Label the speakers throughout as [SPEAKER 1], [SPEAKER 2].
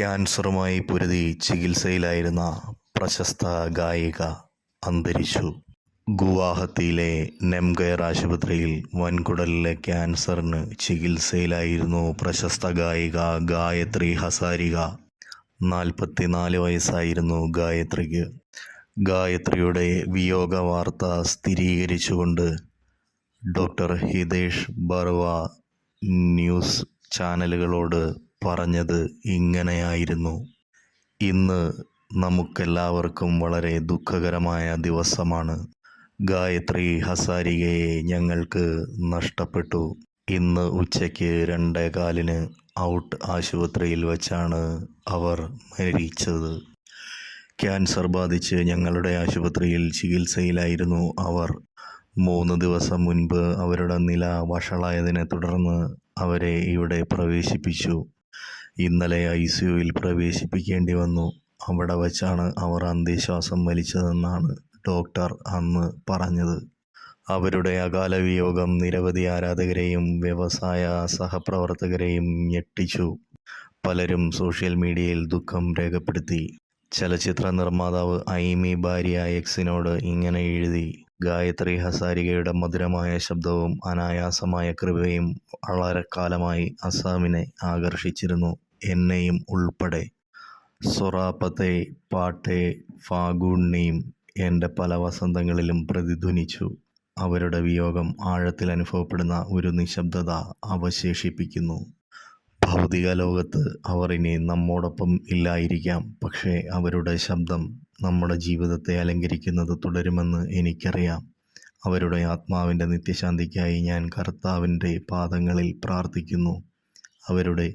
[SPEAKER 1] ക്യാൻസറുമായി പൊരുതി ചികിത്സയിലായിരുന്ന പ്രശസ്ത ഗായിക അന്തരിച്ചു. ഗുവാഹത്തിയിലെ നെംഗയർ ആശുപത്രിയിൽ വൻകുടലിലെ ക്യാൻസറിന് ചികിത്സയിലായിരുന്നു പ്രശസ്ത ഗായിക ഗായത്രി ഹസാരിക. നാൽപ്പത്തിനാല് വയസ്സായിരുന്നു ഗായത്രിക്ക്. ഗായത്രിയുടെ വിയോഗ വാർത്ത സ്ഥിരീകരിച്ചുകൊണ്ട് ഡോക്ടർ ഹിതേഷ് ബർവ ന്യൂസ് ചാനലുകളോട് പറഞ്ഞത് ഇങ്ങനെയായിരുന്നു. ഇന്ന് നമുക്കെല്ലാവർക്കും വളരെ ദുഃഖകരമായ ദിവസമാണ്. ഗായത്രി ഹസാരികയെ ഞങ്ങൾക്ക് നഷ്ടപ്പെട്ടു. ഇന്ന് ഉച്ചയ്ക്ക് രണ്ടേ കാലിന് ഔട്ട് ആശുപത്രിയിൽ വച്ചാണ് അവർ മരിച്ചത്. ക്യാൻസർ ബാധിച്ച് ഞങ്ങളുടെ ആശുപത്രിയിൽ ചികിത്സയിലായിരുന്നു അവർ. മൂന്ന് ദിവസം മുൻപ് അവരുടെ നില വഷളായതിനെ തുടർന്ന് അവരെ ഇവിടെ പ്രവേശിപ്പിച്ചു. ഇന്നലെ ഐ സിയുയിൽ പ്രവേശിപ്പിക്കേണ്ടി വന്നു. അവിടെ വച്ചാണ് അവർ അന്ത്യശ്വാസം വലിച്ചതെന്നാണ് ഡോക്ടർ അന്ന് പറഞ്ഞത്. അവരുടെ അകാല വിയോഗം നിരവധി ആരാധകരെയും വ്യവസായ സഹപ്രവർത്തകരെയും ഞെട്ടിച്ചു. പലരും സോഷ്യൽ മീഡിയയിൽ ദുഃഖം രേഖപ്പെടുത്തി. ചലച്ചിത്ര നിർമ്മാതാവ് ഐമി ഭാര്യ എക്സിനോട് ഇങ്ങനെ എഴുതി ഗായത്രി ഹസാരികയുടെ മധുരമായ ശബ്ദവും അനായാസമായ കൃപയും വളരെ കാലമായി അസാമിനെ ആകർഷിച്ചിരുന്നു. എന്നെയും ഉൾപ്പെടെ. സൊറാപ്പത്തെ പാട്ടെ ഫാഗുണിയും എന്റെ പല വസന്തങ്ങളിലും പ്രതിധ്വനിച്ചു. അവരുടെ വിയോഗം ആഴത്തിൽ അനുഭവപ്പെടുന്ന ഒരു നിശബ്ദത അവശേഷിപ്പിക്കുന്നു. ഭൗതിക ലോകത്ത് അവർ ഇനി നമ്മോടൊപ്പം ഇല്ലായിരിക്കാം. പക്ഷേ അവരുടെ ശബ്ദം നമ്മുടെ ജീവിതത്തെ അലങ്കരിക്കുന്നത് തുടരുമെന്ന് എനിക്കറിയാം. അവരുടെ ആത്മാവിന്റെ നിത്യശാന്തിക്കായി ഞാൻ കർത്താവിന്റെ പാദങ്ങളിൽ പ്രാർത്ഥിക്കുന്നു. അവരുടെ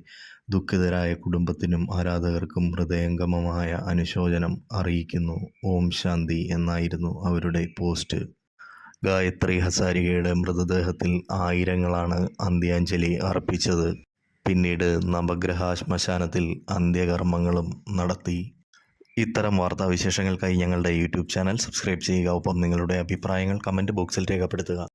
[SPEAKER 1] ദുഃഖിതരായ കുടുംബത്തിനും ആരാധകർക്കും ഹൃദയംഗമമായ അനുശോചനം അറിയിക്കുന്നു. ഓം ശാന്തി എന്നായിരുന്നു അവരുടെ പോസ്റ്റ്. ഗായത്രി ഹസാരികയുടെ മൃതദേഹത്തിൽ ആയിരങ്ങളാണ് അന്ത്യാഞ്ജലി അർപ്പിച്ചത്. പിന്നീട് നവഗ്രഹ ശ്മശാനത്തിൽ അന്ത്യകർമ്മങ്ങളും നടത്തി. ഇത്തരം വാർത്താവിശേഷങ്ങൾക്കായി ഞങ്ങളുടെ യൂട്യൂബ് ചാനൽ സബ്സ്ക്രൈബ് ചെയ്യുക. ഒപ്പം നിങ്ങളുടെ അഭിപ്രായങ്ങൾ കമന്റ് ബോക്സിൽ രേഖപ്പെടുത്തുക.